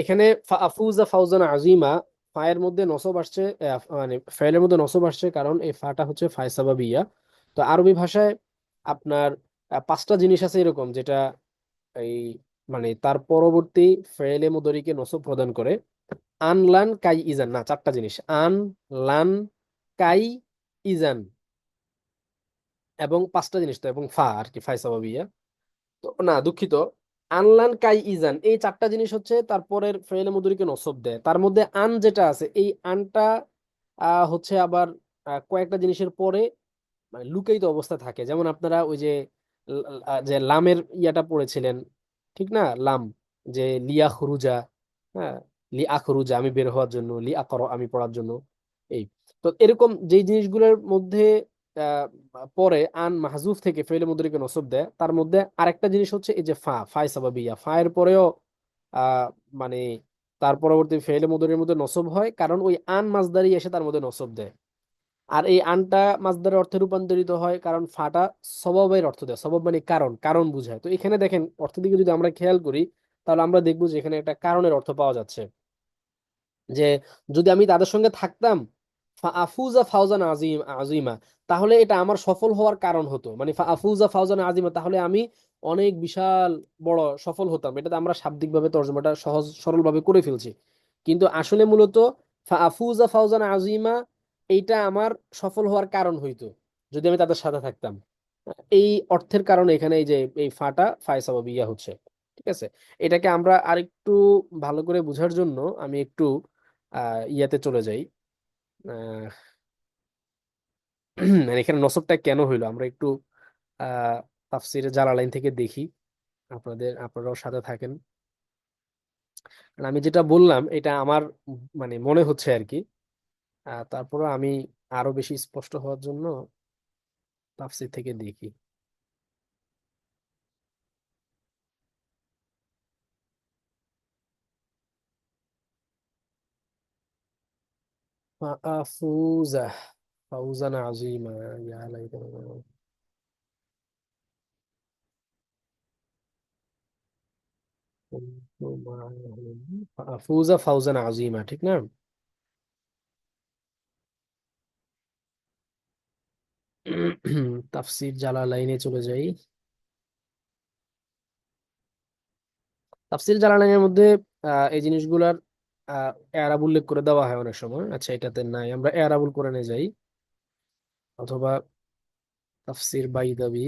এখানে আফুজা ফাউজান আজিমা, ফায়ের মধ্যে নসব আসছে মানে ফাইলের মধ্যে নসব আসছে কারণ এই ফাটা হচ্ছে ফায় সাবাবিয়া তো আরবি ভাষায় আপনার পাঁচটা জিনিস আছে এরকম যেটা এই মানে তার পরবর্তী ফেলে মুদরিকে নসব প্রদান করে। আন, লান, কাই, ইজান, না, চারটা জিনিস। আন, লান, কাই, ইজান এবং পাঁচটা জিনিস তো, এবং ফা আর কি ফায় সাবাবিয়া তো না, দুঃখিত। আনলান কাই ইজান, এই চারটা জিনিস হচ্ছে তারপরের ফেলে মুদরিকে নসব দেয়। তার মধ্যে আন যেটা আছে, এই আনটা হচ্ছে আবার কয়েকটা জিনিসের পরে মানে লুকায়িত অবস্থা থাকে। যেমন আপনারা ওই যে যে লামের ইয়াটা পড়েছিলেন, ঠিক না? লাম, যে লিয়া খুরুজা হ্যাঁ? লি আখরুজা আমি বের হওয়ার জন্য লি আকর, আমি পড়ার জন্য, এই। তো এরকম যেই জিনিসগুলোর মধ্যে পরে আন মাহজুফ থেকে ফেলে মুদরিকে নসব দেয়। তার মধ্যে আরেকটা জিনিস হচ্ছে এই যে ফা ফায় সাবাবিয়া ফায়ের পরেও মানে তার পরবর্তী ফেলে মুদরির মধ্যে নসব হয়, কারণ ওই আন মাসদারি এসে তার মধ্যে নসব দেয়। আর এই আনটা মাসদারের অর্থে রূপান্তরিত হয় কারণ ফাটা সববের অর্থ দেয়। সবব মানে কারণ কারণ বুঝায়। তো এখানে দেখেন অর্থের দিকে যদি আমরা খেয়াল করি, তাহলে আমরা দেখব যে এখানে একটা কারণের অর্থ পাওয়া যাচ্ছে। যে যদি আমি তাদের সঙ্গে থাকতাম ফা আফুজা ফাউজান আজিম আজিমা তাহলে এটা আমার সফল হওয়ার কারণ হতো। মানে আফুজা ফাউজান আজিমা তাহলে আমি অনেক বিশাল বড় সফল হতাম। এটাতে আমরা শাব্দিকভাবে তর্জমাটা সহজ সরলভাবে করে ফেলছি। কিন্তু আসলে মূলত আফুজা ফাউজান আজিমা এইটা আমার সফল হওয়ার কারণ হইতো, যদি আমি তাদের সাথে থাকতাম। এই অর্থের কারণে এখানে এই যে, এই ফাটা ফায়সাবাবিয়া হচ্ছে, ঠিক আছে? এটাকে আমরা আরেকটু ভালো করে বোঝার জন্য আমি একটু ইয়াতে চলে যাই। মানে এখানে নসবটা কেন হইল? আমরা একটু, আহ, তাফসিরে জালালাইন থেকে দেখি। আপনাদের, আপনারাও সাথে থাকেন। আমি যেটা বললাম, এটা আমার মানে মনে হচ্ছে আর কি। তারপরে আমি আরও বেশি স্পষ্ট হওয়ার জন্য তাফসির থেকে দেখি। فأفوز فوزا عظيما يا ليتنا كنت معهم فأفوز فوزا عظيما ঠিক না তাফসির জালালাইনে চলে যাই তাফসির জালালাইনের মধ্যে আহ, এই জিনিসগুলার এরাব উল্লেখ করে দেওয়া হয় অনেক সময়। আচ্ছা এটাতে নাই। আমরা এরাবুল করে নিয়ে যাই। অথবা তাফসির বাইদাবি।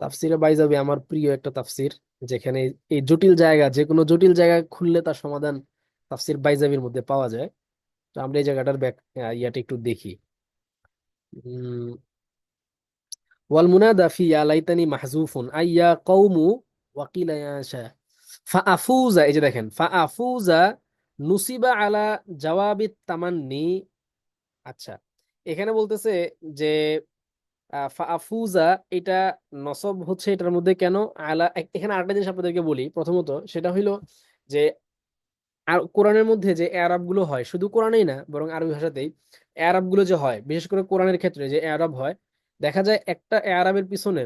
তাফসিরে বাইজাবি আমার প্রিয় একটা তাফসির, যেখানে এই জটিল জায়গা, যে কোনো জটিল জায়গা খুললে তার সমাধান তাফসির বাইজাবির মধ্যে পাওয়া যায়। তো আমরা এই জায়গাটার ব্যাক ইয়াটা একটু দেখি। ওয়াল মুনাদা ফি ইয়া লাইতানি মাহজুফুন। আইয়া কওমু ওয়াকিলা ইয়া শা ফাআফুজা এই যে দেখেন ফাআফুজা নুসিবা আলা জাওয়াবিত তামান্নি। আচ্ছা এখানে বলতেছে যে আহ, ফাআফুজা এটা নসব হচ্ছে এটার মধ্যে কেন? আলা এখানে আরেকটা জিনিস আপনাদেরকে বলি প্রথমত সেটা হইল যে আর কোরআনের মধ্যে যে এরাবগুলো হয় শুধু কোরআনেই না বরং আরবি ভাষাতেই এরাবগুলো যে হয় বিশেষ করে কোরআনের ক্ষেত্রে যে এরাব হয় দেখা যায় একটা এরাবের পিছনে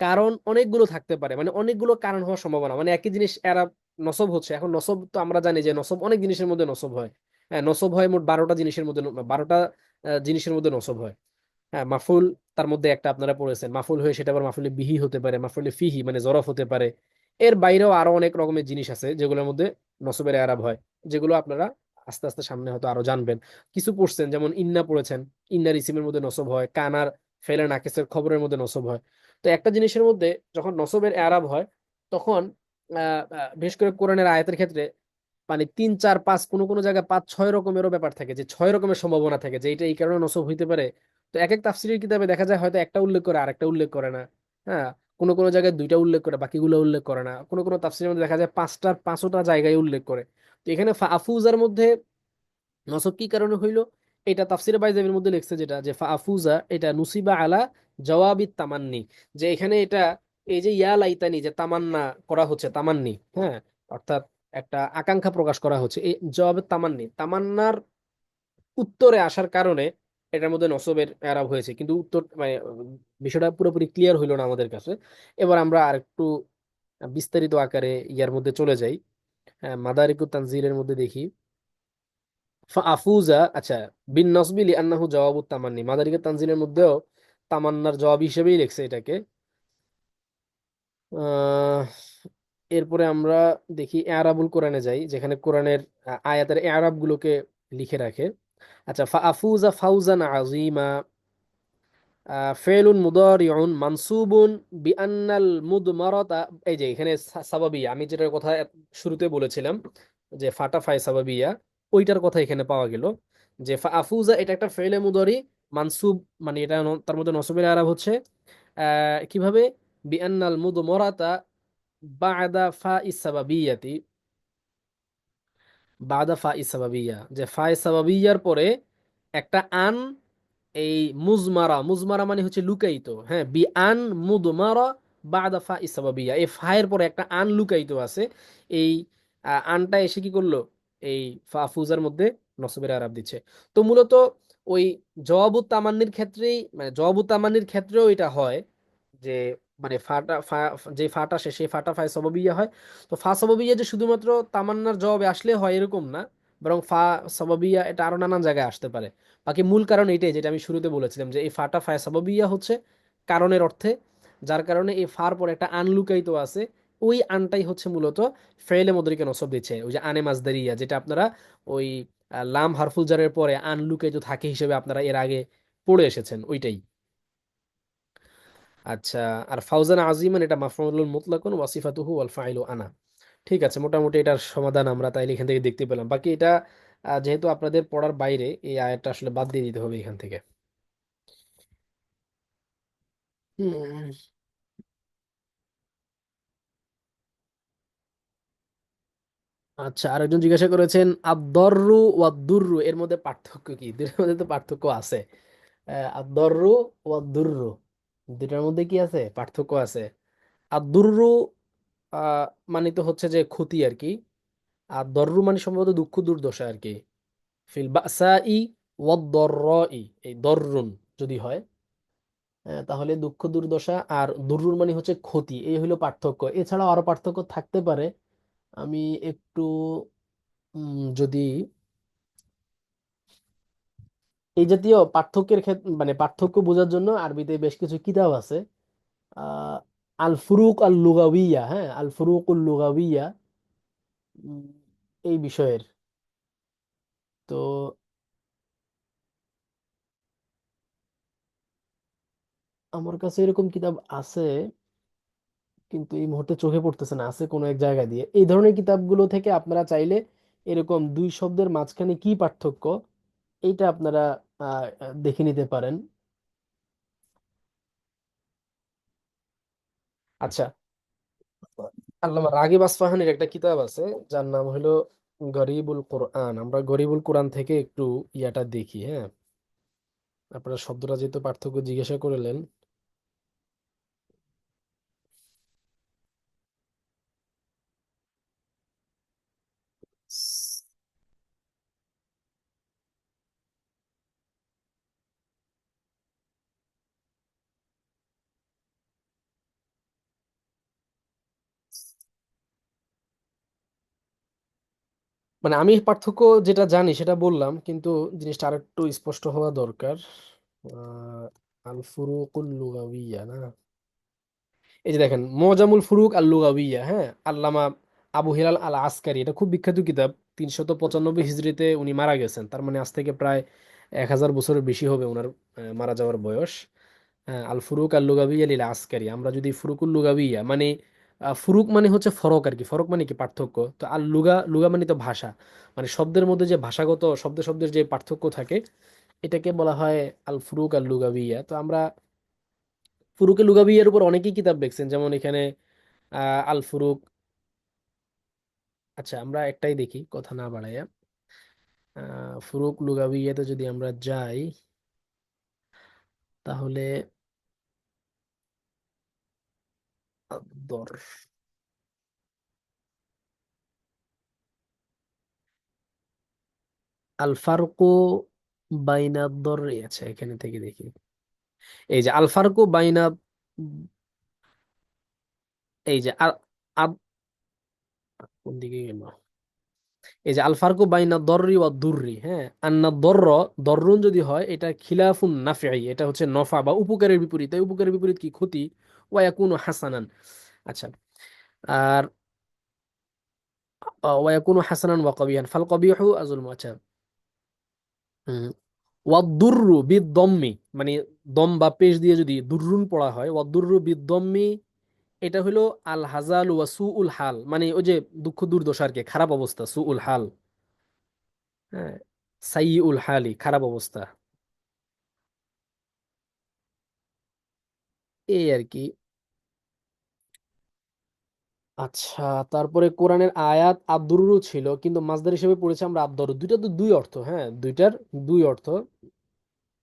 কারণ অনেকগুলো থাকতে পারে। মানে অনেকগুলো কারণ হওয়ার সম্ভাবনা। মানে একই জিনিস এরাব নসব হচ্ছে। এখন নসব তো আমরা জানি যে নসব অনেক জিনিসের মধ্যে নসব হয়। হ্যাঁ নসব হয় মোট বারোটা জিনিসের মধ্যে, বারোটা জিনিসের মধ্যে নসব হয়। হ্যাঁ মাফুল তার মধ্যে একটা আপনারা পড়েছেন। মাফুল হয়ে সেটা আবার মাফুলে বিহি হতে পারে, মাফুলে ফিহি মানে জরফ হতে পারে। এর বাইরেও আরও অনেক রকমের জিনিস আছে যেগুলোর মধ্যে নসবের এরাব হয়, যেগুলো আপনারা আস্তে আস্তে সামনে হয়তো আরও জানবেন। কিছু পড়ছেন, যেমন ইন্না পড়েছেন। ইন্নার ইসিমের মধ্যে নসব হয়। কানার ফেলে নাকেসের খবরের মধ্যে নসব হয়। তো একটা জিনিসের মধ্যে যখন নসবের এরাব হয়, তখন বিশেষ করে কোরআনের আয়াতের ক্ষেত্রে মানে তিন, চার, পাঁচ কোনো কোনো জায়গায় পাঁচ, ছয় রকমেরও ব্যাপার থাকে যে ছয় রকমের সম্ভাবনা থাকে যে এটা এই কারণে নসব হইতে পারে। তো এক এক তাফসীরের কিতাবে দেখা যায় হয়তো একটা উল্লেখ করে, আরেকটা উল্লেখ করে না। হ্যাঁ কোনো কোনো জায়গায় দুইটা উল্লেখ করে, বাকিগুলো উল্লেখ করে না। কোনো কোনো তাফসীরের মধ্যে দেখা যায় পাঁচটার পাঁচটা জায়গায় উল্লেখ করে। তো এখানে ফাফুজার মধ্যে নসব কি কারণে হইল? এটা তাফসিরে বাইজাবের মধ্যে লিখছে যেটা, যে ফাফুজা এটা নুসিবা আলা জওয়াবিত তামান্নি। যে এখানে এটা, এই যে ইয়া লাইতানি, যে তামান্না করা হচ্ছে, তামান্নি হ্যাঁ? অর্থাৎ একটা আকাঙ্ক্ষা প্রকাশ করা হচ্ছে, এই জওয়াবের তামান্নি। তামান্নার উত্তরে আসার কারণে এটার মধ্যে নসবের এরাব হয়েছে, কিন্তু উত্তর মানে বিষয়টা পুরোপুরি ক্লিয়ার হইল না আমাদের কাছে। এবার আমরা আরেকটু বিস্তারিত আকারে ইয়ার মধ্যে চলে যাই। হ্যাঁ মাদারিকুত তানজিলের মধ্যে দেখি। আফুজা আচ্ছা বিন নসবি লিআন্নাহু জওয়াবুত তামান্নি মাদারিকুত তানজিলের মধ্যেও তামান্নার জবাব হিসেবেই লিখছে এটাকে। এরপরে আমরা দেখি এআরাবুল কোরআনে যাই, যেখানে কোরআনের আয়াতের এআরাব গুলোকে লিখে রাখে। আচ্ছা ফাফুজা ফাউজান আজিমা ফেলুন মুদারিউন মানসুবুন বিআন্নাল মুদমারাতা, এই যে এখানে সাবাবিয়া আমি যেটার কথা শুরুতে বলেছিলাম যে ফাটা ফাই সাবাবিয়া ওইটার কথা এখানে পাওয়া গেল যে ফাফুজা এটা একটা ফেলে মুদারি, মানসুব মানে এটা তার মধ্যে নসবের আরব হচ্ছে। কীভাবে? বিআন্নাল মুদমারাতা বাদা ফা ইসাবাবিয়াতি বাদা ফা ইসাবাবিয়া যে ফা ইসাবাবিয়ার পরে একটা আন, এই মুজমারা মুজমারা মানে হচ্ছে লুকায়িত। হ্যাঁ বি আন মুদমারা বাদা ফা ইসাবাবিয়া এই ফায়ের পরে একটা আন লুকায়িত আছে। এই আনটা এসে কি করল? এই ফাফুজার মধ্যে নসবের আরাব দিচ্ছে। তো মূলত ওই জওয়াবুত তামান্নির ক্ষেত্রেই মানে জওয়াবুত তামান্নির ক্ষেত্রেও এটা হয় যে মানে ফাটা যে ফাটা সে সেই ফাটা ফায় সবাবিয়া হয়। তো ফা সবাবিয়া যে শুধুমাত্র তামান্নার জবাবে আসলে হয় এরকম না, বরং ফা সবাবিয়া এটা আরও নানান জায়গায় আসতে পারে। বাকি মূল কারণ এটাই যেটা আমি শুরুতে বলেছিলাম যে, এই ফাটা ফায় সবাবিয়া হচ্ছে কারণের অর্থে, যার কারণে এই ফার পর একটা আন লুকায়িত আছে ওই আনটাই হচ্ছে মূলত ফেলে মদরিকে নসব দিচ্ছে। ওই যে আনে মাজদারিয়া যেটা আপনারা ওই লাম হারফুল জারের পরে আন লুকায়িত থাকে হিসেবে আপনারা এর আগে পড়ে এসেছেন ওইটাই। আচ্ছা আর ফাউজান আজিমান এটা মাফরুল মুতলাকুন ওয়াসিফাতুহু ওয়াল ফাইলু আনা। ঠিক আছে মোটামুটি এটার সমাধান আমরা তাইলে এখান থেকে দেখতে পেলাম। বাকি এটা যেহেতু আপনাদের পড়ার বাইরে এই আয়াতটা আসলে বাদ দিয়ে দিতে হবে এখান থেকে। হুম, আচ্ছা আরেকজন জিজ্ঞাসা করেছেন আদ-দররু ওয়াদ-দুররু এর মধ্যে পার্থক্য কি? দুটার মধ্যে তো পার্থক্য আছে। আহ, আদ-দররু ওয়াদ-দুররু দুটার মধ্যে কি আছে? পার্থক্য আছে। আদ-দুররু আহ মানে তো হচ্ছে যে ক্ষতি আর কি। আর দররু মানে সম্ভবত দুঃখ দুর্দশা আর কি। ফিল বাসাই ওয়াদ-দররাই এই দররুন যদি হয় তাহলে দুঃখ দুর্দশা আর দুররুন মানে হচ্ছে ক্ষতি এই হলো পার্থক্য। এছাড়াও আরও পার্থক্য থাকতে পারে। আমি একটু যদি এই জাতীয় পার্থক্যের ক্ষেত্রে মানে পার্থক্য বোঝার জন্য আরবিতে বেশ কিছু কিতাব আছে। আল ফুরুক আল লুগাবিয়া হ্যাঁ? আল ফুরুক আল লুগাবিয়া এই বিষয়ের। তো আমার কাছে এরকম কিতাব আছে। কিন্তু এই মুহূর্তে চোখে পড়তেছে না, আছে কোনো এক জায়গা দিয়ে। এই ধরনের কিতাবগুলো থেকে আপনারা চাইলে এরকম দুই শব্দের মাঝখানে কি পার্থক্য, এইটা আপনারা দেখে নিতে পারেন। আচ্ছা। আল্লামা রাগিব আসফাহানির একটা কিতাব আছে, যার নাম হলো গরিবুল কোরআন। আমরা গরিবুল কোরআন থেকে একটু ইয়াটা দেখি হ্যাঁ? আপনারা শব্দটা যেহেতু পার্থক্য জিজ্ঞাসা করলেন মানে আমি পার্থক্য যেটা জানি সেটা বললাম কিন্তু জিনিসটা আরেকটু স্পষ্ট হওয়া দরকার। আল ফুরুকুল লুগাউইয়া না? এই যে দেখেন মোজামুল ফুরুক আল লুগাউইয়া হ্যাঁ? আল্লামা আবু হিলাল আল আসকারি এটা খুব বিখ্যাত কিতাব। তিনশত পঁচানব্বই হিজরিতে উনি মারা গেছেন। তার মানে আজ থেকে প্রায় এক হাজার বছরের বেশি হবে ওনার মারা যাওয়ার বয়স। হ্যাঁ, আল ফুরুক আল লুগাবিয়া লিল আসকারি আমরা যদি ফুরুকুল লুগাবিয়া মানে ফুরুক মানে হচ্ছে ফরক আর কি ফরক মানে কি? পার্থক্য। তো আল লুগা লুগা মানে তো ভাষা। মানে শব্দের মধ্যে যে ভাষাগত, শব্দ শব্দের যে পার্থক্য থাকে, এটাকে বলা হয় আল ফুরুক আল লুগাবিয়া। তো আমরা ফুরুকে লুগাবিয়ার উপর অনেকেই কিতাব দেখছেন। যেমন এখানে আল ফুরুক আচ্ছা আমরা একটাই দেখি, কথা না বাড়াইয়া। ফুরুক লুগাবিয়াতে যদি আমরা যাই, তাহলে দর আল ফারকু বাইনা দররি আছে, এখানে থেকে দেখি। এই যে আল ফারকু বাইনা এই যে কোন দিকে গেল? এই যে আল ফারকু বাইনা দররি ওয়া দুররি হ্যাঁ? আন্না দর্র, দররুন যদি হয়, এটা খিলাফুন নাফিআই এটা হচ্ছে নফা বা উপকারের বিপরীত। উপকারের বিপরীত কি? ক্ষতি ওয়া ইয়াকুনু হাসানান আচ্ছা আর আহ, ওয়া ইয়াকুনু হাসানান ওয়া কবিয়ান ফাল কবিহু আজুল আচ্ছা হুম ওয়া মানে দম বা পেশ দিয়ে যদি দুররুন পড়া হয় ওয়া দুররু এটা হলো আল হাজাল ওয়া সুউল হাল। মানে ওই যে দুঃখ দুর্দশা আর কি খারাপ অবস্থা সুউল হাল। হ্যাঁ সাইউল হালি খারাপ অবস্থা। এই আর কি। আচ্ছা তারপরে কোরআনের আয়াত আদ-দুরুরও ছিল, কিন্তু মাসদার হিসেবে পড়েছে আমরা আদ-দরর দুইটা তো দুই অর্থ হ্যাঁ? দুইটার দুই অর্থ।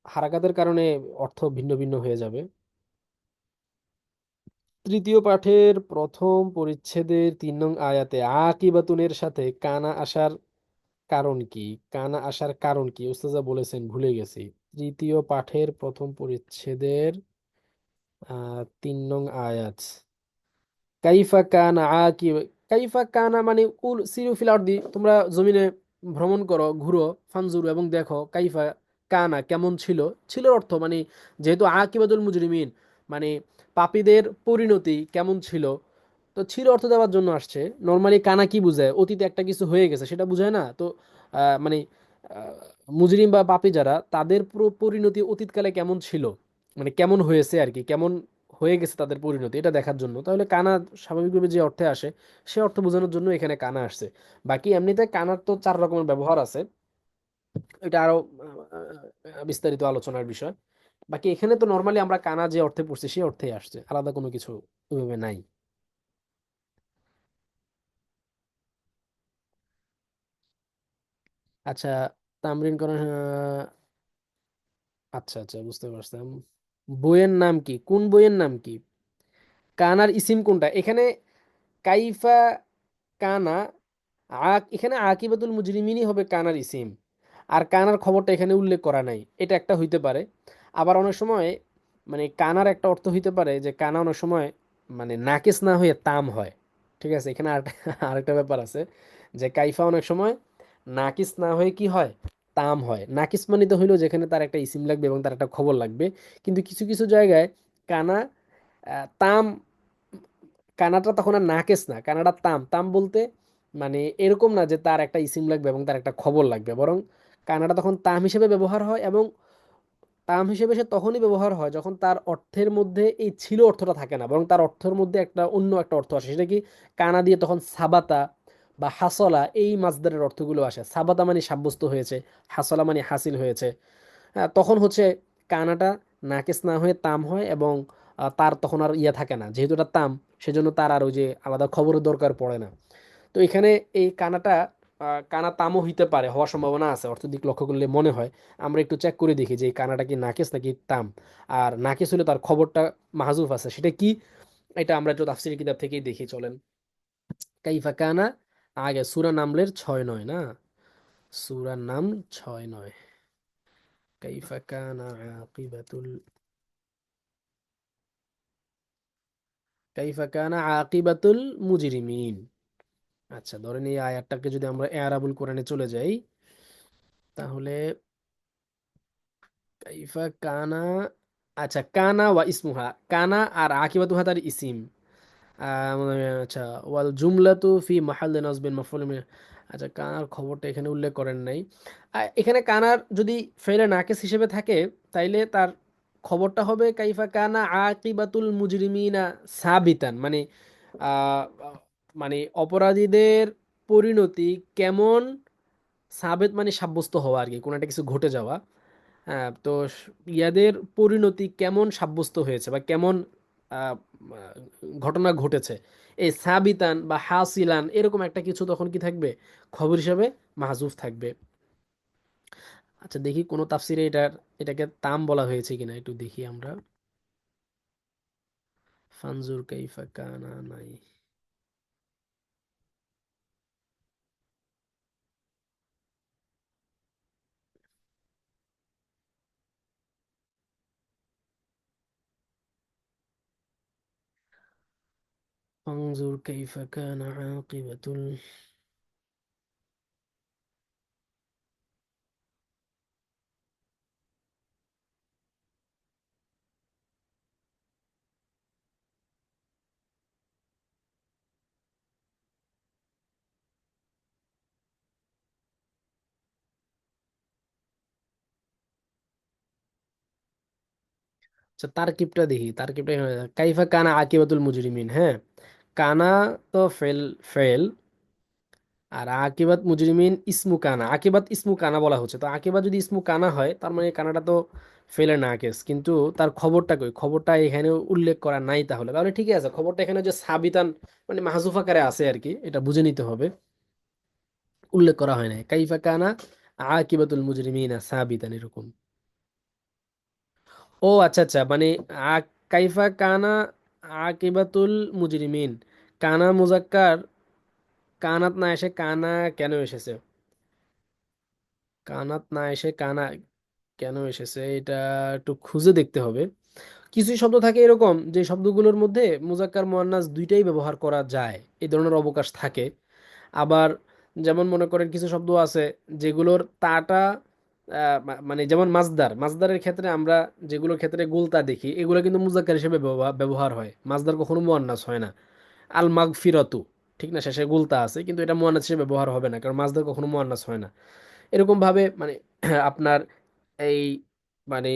হারাকাতের কারণে অর্থ ভিন্ন ভিন্ন হয়ে যাবে। তৃতীয় পাঠের প্রথম পরিচ্ছেদের তিন নং আয়াতে, আকিবাতুনের সাথে কানা আসার কারণ কি? কানা আসার কারণ কি? উস্তাজা বলেছেন, ভুলে গেছি। তৃতীয় পাঠের প্রথম পরিচ্ছেদের, আহ, তিন নং আয়াত। কাইফা কানা আকি কাইফা কানা মানে উল, সিরু ফিল আরদি, তোমরা জমিনে ভ্রমণ করো, ঘুরো, ফানজুরু এবং দেখো কাইফা কানা কেমন ছিল। ছিলর অর্থ মানে যেহেতু আকিবাতুল মুজরিমিন মানে পাপীদের পরিণতি কেমন ছিল, তো ছিল অর্থ দেওয়ার জন্য আসছে। নর্মালি কানা কি বুঝায়? অতীতে একটা কিছু হয়ে গেছে, সেটা বুঝায় না? তো মানে মুজরিম বা পাপী যারা, তাদের পুরো পরিণতি অতীতকালে কেমন ছিল? মানে কেমন হয়েছে আর কি? কেমন হয়ে গেছে তাদের পরিণতি এটা দেখার জন্য। তাহলে কানা স্বাভাবিকভাবে যে অর্থে আসে সে অর্থ বোঝানোর জন্য এখানে কানা আসছে। বাকি এমনিতে কানার তো চার রকমের ব্যবহার আছে। এটা আরও বিস্তারিত আলোচনার বিষয়। বাকি এখানে তো নর্মালি আমরা কানা যে অর্থে পড়ছি সেই অর্থেই আসছে। আলাদা কোনো কিছু ওইভাবে নাই। আচ্ছা তামরিন আহ, আচ্ছা আচ্ছা বুঝতে পারলাম বইয়ের নাম কি? কোন বইয়ের নাম কি? কানার ইসিম কোনটা? এখানে কাইফা কানা আক, এখানে আকিবাতুল মুজরিমিনই হবে কানার ইসিম। আর কানার খবরটা এখানে উল্লেখ করা নাই। এটা একটা হইতে পারে। আবার অনেক সময় মানে কানার একটা অর্থ হইতে পারে যে কানা অনেক সময় মানে নাকিস না হয়ে তাম হয়। ঠিক আছে? এখানে আর আরেকটা ব্যাপার আছে যে কাইফা অনেক সময় নাকিস না হয়ে কি হয়? তাম হয়। নাকিস মানে তো হইল যেখানে তার একটা ইসিম লাগবে এবং তার একটা খবর লাগবে। কিন্তু কিছু কিছু জায়গায় কানা তাম, কানাটা তখন আর নাকেস না। কানাডা তাম। তাম বলতে মানে এরকম না যে তার একটা ইসিম লাগবে এবং তার একটা খবর লাগবে। বরং কানাডা তখন তাম হিসেবে ব্যবহার হয় এবং তাম হিসেবে সে তখনই ব্যবহার হয় যখন তার অর্থের মধ্যে এই ছিল অর্থটা থাকে না। বরং তার অর্থের মধ্যে একটা অন্য একটা অর্থ আসে। সেটা কি কানা দিয়ে তখন সাবাতা বা হাসলা এই মাছদারের অর্থগুলো আসে। সাবাতা মানে সাব্যস্ত হয়েছে হাসলা মানে হাসিল হয়েছে। হ্যাঁ, তখন হচ্ছে কানাটা নাকেস না হয়ে তাম হয় এবং তার তখন আর ইয়ে থাকে না। যেহেতু এটা তাম সেজন্য তার আর ওই যে আলাদা খবরের দরকার পড়ে না। তো এখানে এই কানাটা কানা তামও হইতে পারে হওয়ার সম্ভাবনা আছে। অর্থ দিক লক্ষ্য করলে মনে হয় আমরা একটু চেক করে দেখি যে এই কানাটা কি নাকেস নাকি তাম। আর নাকেস হলে তার খবরটা মাহজুফ আছে। সেটা কি? এটা আমরা একটু তাফসীর কিতাব থেকেই দেখি চলেন। কাইফা কানা আগে সুরা নামলের ছয় নয় না? সুরা নাম ছয় নয়। কাইফা কানা আকিবাতুল কাইফা কানা আকিবাতুল মুজরিমিন। আচ্ছা ধরেন এই আয়াতটাকে যদি আমরা এআরাবুল কোরআনে চলে যাই, তাহলে কাইফা কানা আচ্ছা কানা ওয়া ইসমুহা। কানা আর আকিবাতুহা তার ইসিম। আচ্ছা ওয়াল জুমলাতু ফি মাহাল্লি নাসবিন মাফউল আচ্ছা কানার খবরটা এখানে উল্লেখ করেন নাই। এখানে কানার যদি ফেলে নাকিস হিসেবে থাকে, তাইলে তার খবরটা হবে, কাইফা কানা আকিবাতুল মুজরিমিনা সাবিতান। মানে মানে অপরাধীদের পরিণতি কেমন সাবেত মানে সাব্যস্ত হওয়া আর কি, কোনো একটা কিছু ঘটে যাওয়া। হ্যাঁ তো ইয়াদের পরিণতি কেমন সাব্যস্ত হয়েছে বা কেমন ঘটনা ঘটেছে। এই সাবিতান বা হাসিলান এরকম একটা কিছু তখন কি থাকবে? খবর হিসাবে মাহজুফ থাকবে। আচ্ছা দেখি কোনো তাফসিরে এটার, এটাকে তাম বলা হয়েছে কিনা, একটু দেখি আমরা। ফানজুর কাইফা কানা নাই। فانظر كيف كان عاقبة ال... আচ্ছা তারকিবটা দেখি তারকিবটা কাইফা কানা আকিবাতুল মুজরিমিন হ্যাঁ কানা তো ফেল ফেল আর আকিবাত মুজরিমিন ইসমু কানা। আকিবাত ইসমু কানা বলা হচ্ছে। তো আকিবাত যদি ইসমু কানা হয়, তার মানে কানাটা তো ফেলে না কেস কিন্তু তার খবরটা কই? খবরটা এখানে উল্লেখ করা নাই তাহলে। তাহলে ঠিকই আছে। খবরটা এখানে যে সাবিতান মানে মাহজুফ আকারে আছে আর কি, এটা বুঝে নিতে হবে। উল্লেখ করা হয় নাই। কাইফা কানা আকিবাতুল মুজরিমিনা সাবিতান, এরকম। ও আচ্ছা আচ্ছা। মানে কাইফা কানা আকিবাতুল মুজরিমিন। কানা মুজাক্কার, কানাত না এসে কানা কেন এসেছে? কানাত না এসে কানা কেন এসেছে, এটা একটু খুঁজে দেখতে হবে। কিছু শব্দ থাকে এরকম যে শব্দগুলোর মধ্যে মুজাক্কার মুয়ান্নাস দুইটাই ব্যবহার করা যায়, এই ধরনের অবকাশ থাকে। আবার যেমন মনে করেন কিছু শব্দ আছে যেগুলোর তাটা মানে যেমন মাজদার মাজদারের ক্ষেত্রে আমরা যেগুলোর ক্ষেত্রে গুলতা দেখি, এগুলো কিন্তু মুজাক্কার হিসেবে ব্যবহার ব্যবহার হয়। মাজদার কখনো মুয়ান্নাস হয় না। আল মাগফিরাতু ঠিক না? শেষে গুলতা আছে, কিন্তু এটা মুয়ান্নাস হিসেবে ব্যবহার হবে না, কারণ মাজদার কখনো মুয়ান্নাস হয় না। এরকমভাবে মানে আপনার এই মানে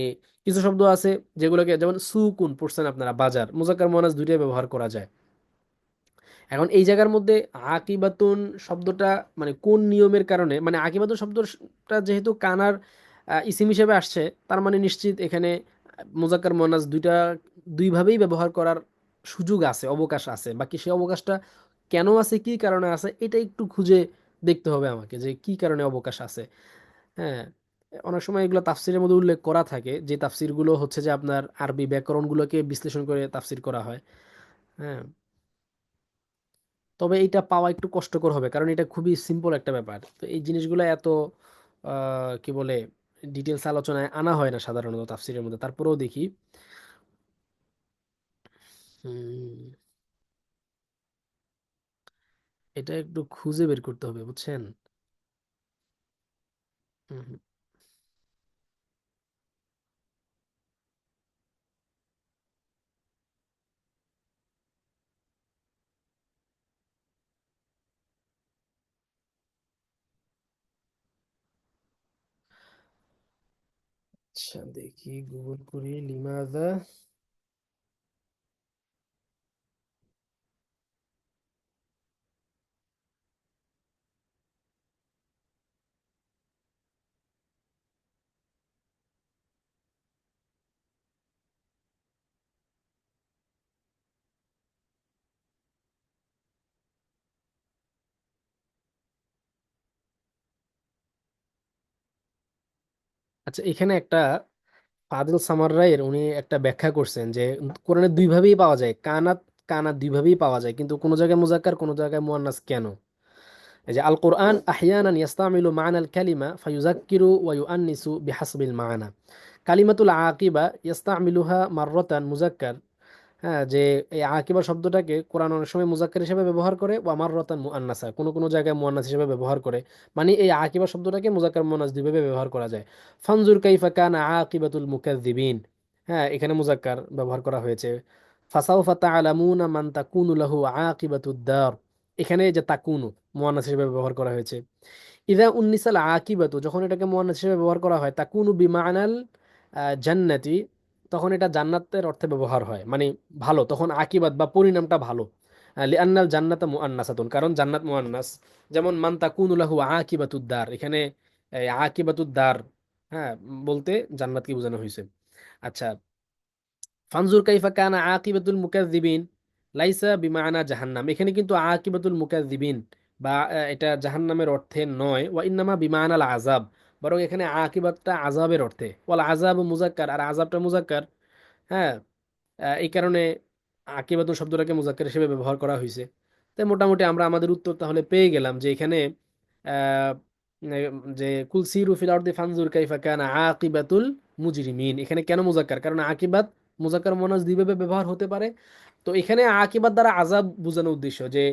কিছু শব্দ আছে যেগুলোকে, যেমন সুকুন পড়ছেন আপনারা, বাজার। মুজাক্কার মুয়ান্নাস দুইটাই ব্যবহার করা যায়। এখন এই জায়গার মধ্যে আকিবাতুন শব্দটা মানে কোন নিয়মের কারণে মানে আকিবাতুন শব্দটা যেহেতু কানার ইসিম হিসেবে আসছে, তার মানে নিশ্চিত এখানে মুজাক্কার, মুয়ান্নাস দুইটা, দুইভাবেই ব্যবহার করার সুযোগ আছে, অবকাশ আছে। বাকি সেই অবকাশটা কেন আছে, কি কারণে আছে, এটা একটু খুঁজে দেখতে হবে আমাকে যে কি কারণে অবকাশ আছে। হ্যাঁ অনেক সময় এগুলো তাফসিরের মধ্যে উল্লেখ করা থাকে, যে তাফসিরগুলো হচ্ছে যে আপনার আরবি ব্যাকরণগুলোকে বিশ্লেষণ করে তাফসির করা হয়। হ্যাঁ তবে এটা পাওয়া একটু কষ্টকর হবে কারণ এটা খুবই সিম্পল একটা ব্যাপার। তো এই জিনিসগুলো এত কি বলে ডিটেলস আলোচনায় আনা হয় না সাধারণত তাফসিরের মধ্যে। তারপরেও দেখি। এটা একটু খুঁজে বের করতে হবে বুঝছেন? হুম, দেখি গুগল করি লিমাদা। আচ্ছা এখানে একটা ফাদিল সামার রায়ের উনি একটা ব্যাখ্যা করছেন যে কোরআনে দুইভাবেই পাওয়া যায়, কানাত কানাত দুইভাবেই পাওয়া যায়, কিন্তু কোনো জায়গায় মুজাক্কার, কোনো জায়গায় মুয়ান্নাস কেন? এই যে আল কোরআন আহিয়ানান ইয়াস্তামিলু মা'নাল কালিমা ফায়ুজাক্কিরু ওয়া ইউআন্নিসু বিহাসবিল মা'না। কালিমাতুল আকিবা ইয়াস্তামিলুহা মাররাতান মুজাক্কার হ্যাঁ যে এই আকিবা শব্দটাকে কোরআন অনেক সময় মুজাক্কার হিসেবে ব্যবহার করে ও আমার রতান মুআন্নাসা, কোনো কোনো জায়গায় মুআন্নাস হিসেবে ব্যবহার করে। মানে এই আকিবা শব্দটাকে মুজাক্কার মুআন্নাস দুইভাবে ব্যবহার করা যায়। ফানজুর কাইফা কানা আকিবাতুল মুকাজ্জিবিন হ্যাঁ এখানে মুজাক্কার ব্যবহার করা হয়েছে। ফাসাউফা তাআলামুনা মান তাকুনু লাহু আকিবাতুদ দার। এখানে যে তাকুনু, মুআন্নাস হিসেবে ব্যবহার করা হয়েছে। ইদা উন্নিসাল আকিবাতু, যখন এটাকে মুয়ান্নাস হিসেবে ব্যবহার করা হয়, তাকুনু বিমানাল জান্নাতি তখন এটা জান্নাতের অর্থে ব্যবহার হয়। মানে ভালো তখন আকিবাদ বা পরিণামটা ভালো। আহ, লিআন্নাল জান্নাতা মুআন্নাসাতুন কারণ জান্নাত মুআন্নাস যেমন মান তাকুনু লাহু আকিবাতুদ্দার এখানে আকিবাতুদ্দার হ্যাঁ বলতে জান্নাতকে বোঝানো হয়েছে আচ্ছা ফানজুর কাইফা কানা আকিবাতুল মুকাজ্জিবিন লাইসা বিমানা জাহান্নাম এখানে কিন্তু আকিবাতুল মুকাজ্জিবিন বা এটা জাহান্নামের অর্থে নয় ওয়া ইন্নামা বিমানাল আযাব। বরং এখানে আকিবাতটা আজাবের অর্থে। ওয়াল আযাব মুজাক্কার আর আযাবটা মুজাক্কার হ্যাঁ এই কারণে আকিবাতুল শব্দটাকে মুজাক্কার হিসেবে ব্যবহার করা হয়েছে তাই মোটামুটি আমরা আমাদের উত্তর তাহলে পেয়ে গেলাম যে এখানে যে কুল সিরু ফিল আরদি ফানজুর কাইফা কানা আকিবাতুল মুজরিমিন। এখানে কেন মুজাক্কার কারণ আকিবাত মুজাক্কার মুয়ান্নাস দুইভাবে ব্যবহার হতে পারে। তো এখানে আকিবাত দ্বারা আজাব বোঝানোর উদ্দেশ্য যে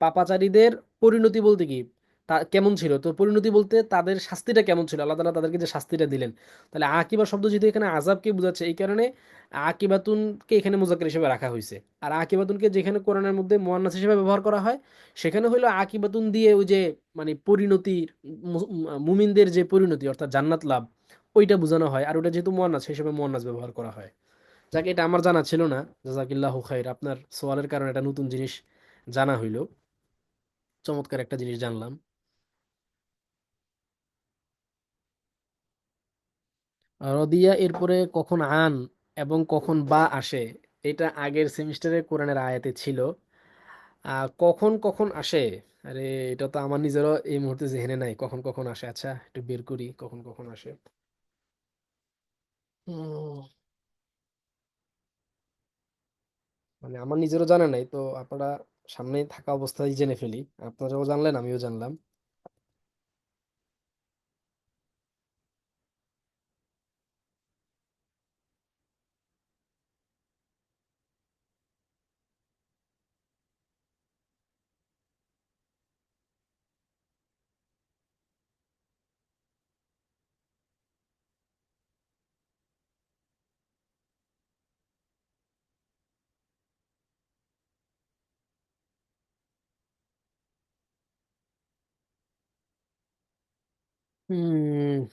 পাপাচারীদের পরিণতি বলতে কি? তা কেমন ছিল? তো পরিণতি বলতে তাদের শাস্তিটা কেমন ছিল? আল্লাহ তাআলা তাদেরকে যে শাস্তিটা দিলেন। তাহলে আকিবা শব্দ যেহেতু এখানে আযাবকে বোঝাচ্ছে, এই কারণে আকিবাতুনকে এখানে মুজাক্কার হিসেবে রাখা হয়েছে। আর আকিবাতুনকে যেখানে কোরআনের মধ্যে মুয়ান্নাস হিসেবে ব্যবহার করা হয়, সেখানে হইল আকিবাতুন দিয়ে ওই যে মানে পরিণতির মুমিনদের যে পরিণতি, অর্থাৎ জান্নাত লাভ, ওইটা বোঝানো হয়। আর ওটা যেহেতু মুয়ান্নাস হিসেবে মুয়ান্নাস ব্যবহার করা হয়। যাক, এটা আমার জানা ছিল না। জাজাকিল্লাহু খাইর। আপনার সোয়ালের কারণে একটা নতুন জিনিস জানা হইল। চমৎকার একটা জিনিস জানলাম। রদিয়া এরপরে কখন আন এবং কখন বা আসে, এটা আগের সেমিস্টারে কোরআনের আয়াতে ছিল। কখন কখন আসে? আরে, এটা তো আমার নিজেরও এই মুহূর্তে জেহেনে নাই, কখন কখন আসে? আচ্ছা একটু বের করি, কখন কখন আসে। মানে আমার নিজেরও জানা নাই, তো আপনারা সামনে থাকা অবস্থায় জেনে ফেলি। আপনারাও জানলেন, আমিও জানলাম।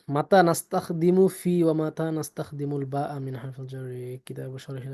متى نستخدم في ومتى نستخدم الباء من حرف الجر؟ كتاب شرح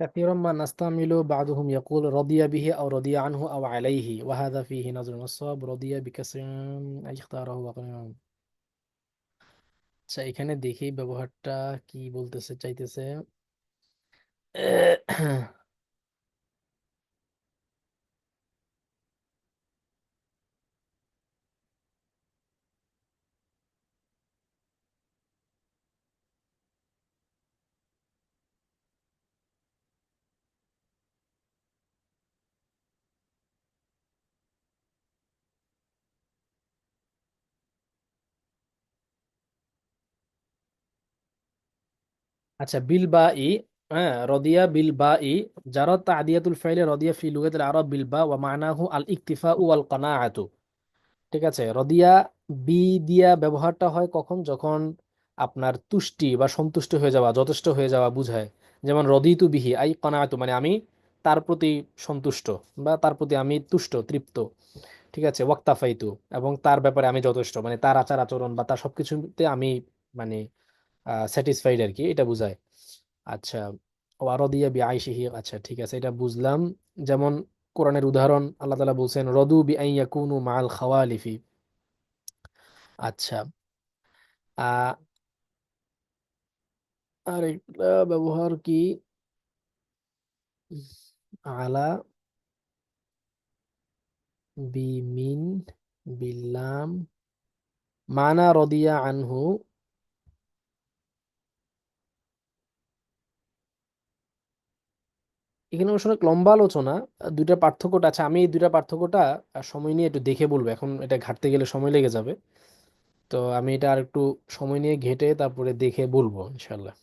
كثيرا ما نستعمل بعضهم يقول رضي به أو رضي عنه أو عليه وهذا فيه نظر والصواب رضي بكسر أي اختاره وقال আচ্ছা এখানে দেখি ব্যবহারটা কি বলতেছে চাইতেছে আচ্ছা বিল বা ই হ্যাঁ রদিয়া বিল বা ই জারত তাদিয়াতুল ফাইলে রদিয়া ফি লুগাতিল আরব বিল বা ওয়া মানাহু আল ইকতিফা ওয়াল কানাআতু ঠিক আছে, রদিয়া বি দিয়া ব্যবহারটা হয় কখন? যখন আপনার তুষ্টি বা সন্তুষ্ট হয়ে যাওয়া, যথেষ্ট হয়ে যাওয়া বুঝায়। যেমন, রদিতু বিহি, আই কানাআতু মানে আমি তার প্রতি সন্তুষ্ট বা তার প্রতি আমি তুষ্ট, তৃপ্ত। ঠিক আছে, ওয়াক্তাফাইতু, এবং তার ব্যাপারে আমি যথেষ্ট মানে তার আচার আচরণ বা তার সবকিছুতে আমি মানে স্যাটিসফাইড আর কি এটা বুঝায়। আচ্ছা ওয়ারদিয়া বি আইশিহি আচ্ছা ঠিক আছে, এটা বুঝলাম। যেমন কোরআনের উদাহরণ, আল্লাহ তালা বলছেন, রদু বি আন ইয়াকুনু মাআল খাওয়ালিফি। আচ্ছা আর একটা ব্যবহার কি? আলা বি মিন বিল্লাম মানা রদিয়া আনহু এখানে অবশ্য অনেক লম্বা আলোচনা, দুইটা পার্থক্যটা আছে। আমি এই দুইটা পার্থক্যটা সময় নিয়ে একটু দেখে বলব। এখন এটা ঘাটতে গেলে সময় লেগে যাবে। তো আমি এটা আর একটু সময় নিয়ে ঘেঁটে তারপরে দেখে বলব ইনশাল্লাহ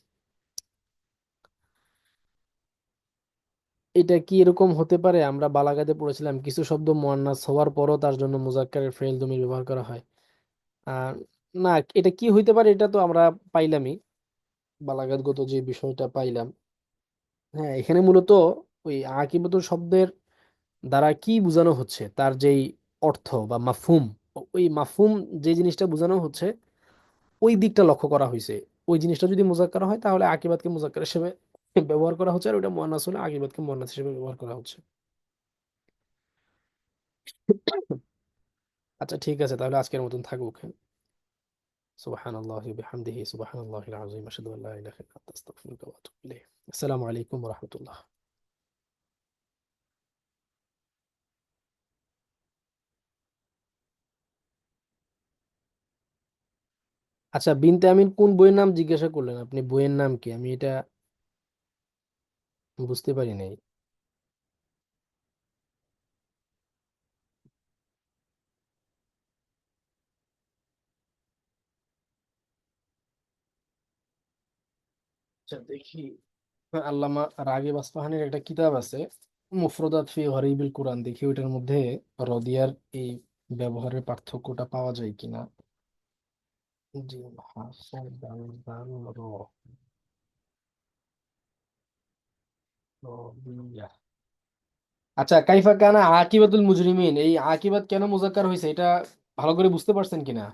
এটা কি এরকম হতে পারে? আমরা বালাগাতে পড়েছিলাম, কিছু শব্দ মুয়ান্নাস হওয়ার পরও তার জন্য মুজাক্কারের ফেল দমির ব্যবহার করা হয়। আর না, এটা কি হইতে পারে এটা তো আমরা পাইলামই। বালাগাতগত যে বিষয়টা পাইলাম। হ্যাঁ এখানে মূলত ওই আকিবাতুল শব্দের দ্বারা কি বোঝানো হচ্ছে? তার যেই অর্থ বা মাফহুম, ওই মাফহুম যে জিনিসটা বোঝানো হচ্ছে, ওই দিকটা লক্ষ্য করা হয়েছে ওই জিনিসটা যদি মুজাক্কার হয়, তাহলে আকিবাতকে মুজাক্কার হিসেবে ব্যবহার করা হচ্ছে, আর ওটা মুয়ান্নাস হলে আকিবাতকে মুয়ান্নাস হিসেবে ব্যবহার করা হচ্ছে। আচ্ছা ঠিক আছে, তাহলে আজকের মতন থাকুক। হ্যাঁ সুবহানাল্লাহি বিহামদিহি সুবহানাল্লাহিল আযীম আশহাদু আল্লা ইলাহা ইল্লা আনতা আস্তাগফিরুকা ওয়া আতুবু ইলাইক আসসালামু আলাইকুম ওয়া রাহমাতুল্লাহ আচ্ছা বিনতে আমিন, কোন বইয়ের নাম জিজ্ঞাসা করলেন? আপনি বইয়ের নাম কি? আমি এটা বুঝতে পারি নাই। আচ্ছা দেখি। আল্লামা রাগিব আসফাহানির একটা কিতাব আছে, মুফরদাত ফি গরিবিল কোরআন। দেখি ওইটার মধ্যে রদিয়ার এই ব্যবহারের পার্থক্যটা পাওয়া যায় কিনা। জি, হাসান দাল দাল র আচ্ছা কাইফা কানা আকিবাতুল মুজরিমিন। এই আকিবাত কেন মুজাক্কার হয়েছে এটা ভালো করে বুঝতে পারছেন কিনা?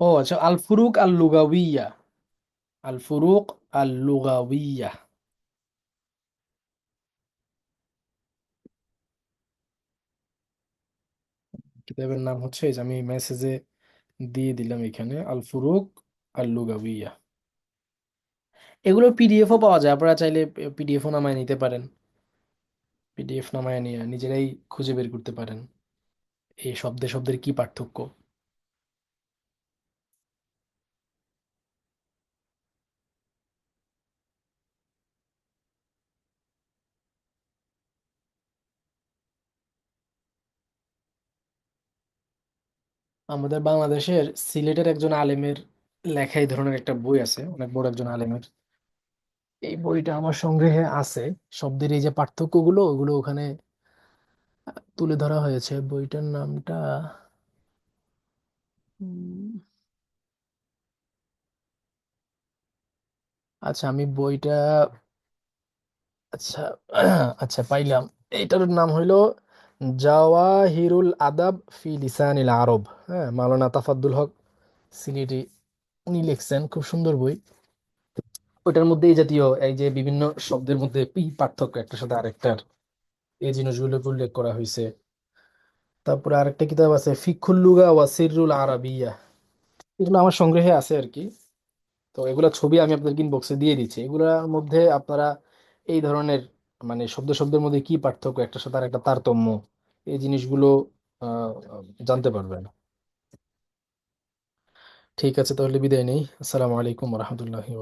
ও আচ্ছা আল ফুরুক আল লুগাউইয়া আল ফুরুক আল লুগাউইয়া কিতাবের নাম হচ্ছে এই যে আমি মেসেজে দিয়ে দিলাম এখানে আল ফুরুক আল লুগাউইয়া এগুলোর পিডিএফও পাওয়া যায়, আপনারা চাইলে পিডিএফও নামায় নিতে পারেন। পিডিএফ নামায় নিয়ে নিজেরাই খুঁজে বের করতে পারেন। এই শব্দে শব্দের কি পার্থক্য? আমাদের বাংলাদেশের সিলেটের একজন আলেমের লেখা এই ধরনের একটা বই আছে, অনেক বড় একজন আলেমের। এই বইটা আমার সংগ্রহে আছে। শব্দের এই যে পার্থক্যগুলো, ওগুলো ওখানে তুলে ধরা হয়েছে। বইটার নামটা আচ্ছা আমি বইটা আচ্ছা আচ্ছা পাইলাম। এইটার নাম হইল জাওয়াহিরুল আদাব ফি লিসানিল আরব। হ্যাঁ মাওলানা তাফাদ্দুল হক সিলেটি উনি লিখছেন, খুব সুন্দর বই। ওইটার মধ্যে এই জাতীয়, এই যে বিভিন্ন শব্দের মধ্যে পি পার্থক্য, একটার সাথে আরেকটার। এই জিনিসগুলোকে উল্লেখ করা হয়েছে। তারপরে আরেকটা কিতাব আছে ফিকুল লুগা ওয়া সিররুল আরাবিয়া। এগুলো আমার সংগ্রহে আছে আর কি। তো এগুলা ছবি আমি আপনাদের ইনবক্সে দিয়ে দিচ্ছি। এগুলোর মধ্যে আপনারা এই ধরনের মানে শব্দ শব্দের মধ্যে কি পার্থক্য? একটা সাথে আর একটা তারতম্য। এই জিনিসগুলো জানতে পারবেন। ঠিক আছে, তাহলে বিদায় নেই। আসসালামু আলাইকুম রহমতুল্লাহি